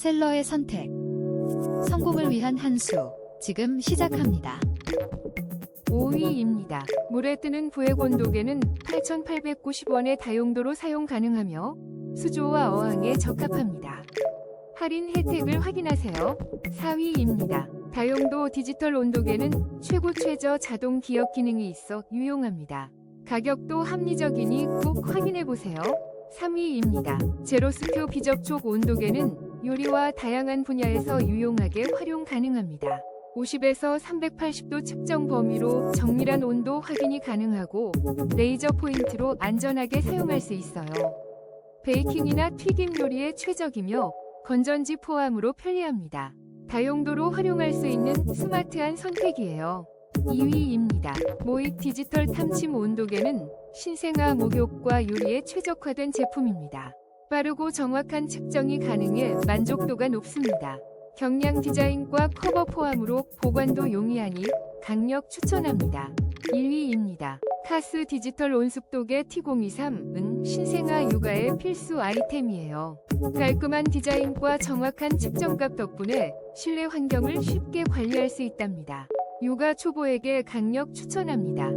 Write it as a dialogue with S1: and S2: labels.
S1: 셀러의 선택. 성공을 위한 한 수. 지금 시작합니다.
S2: 5위입니다. 물에 뜨는 부액 온도계는 8,890원의 다용도로 사용 가능하며 수조와 어항에 적합합니다. 할인 혜택을 확인하세요. 4위입니다. 다용도 디지털 온도계는 최고 최저 자동 기억 기능이 있어 유용합니다. 가격도 합리적이니 꼭 확인해 보세요. 3위입니다. 제로스큐 비접촉 온도계는 요리와 다양한 분야에서 유용하게 활용 가능합니다. 50에서 380도 측정 범위로 정밀한 온도 확인이 가능하고 레이저 포인트로 안전하게 사용할 수 있어요. 베이킹이나 튀김 요리에 최적이며 건전지 포함으로 편리합니다. 다용도로 활용할 수 있는 스마트한 선택이에요. 2위입니다. 모익 디지털 탐침 온도계는 신생아 목욕과 요리에 최적화된 제품입니다. 빠르고 정확한 측정이 가능해 만족도가 높습니다. 경량 디자인과 커버 포함으로 보관도 용이하니 강력 추천합니다. 1위입니다. 카스 디지털 온습도계 T023은 신생아 육아의 필수 아이템이에요. 깔끔한 디자인과 정확한 측정값 덕분에 실내 환경을 쉽게 관리할 수 있답니다. 육아 초보에게 강력 추천합니다.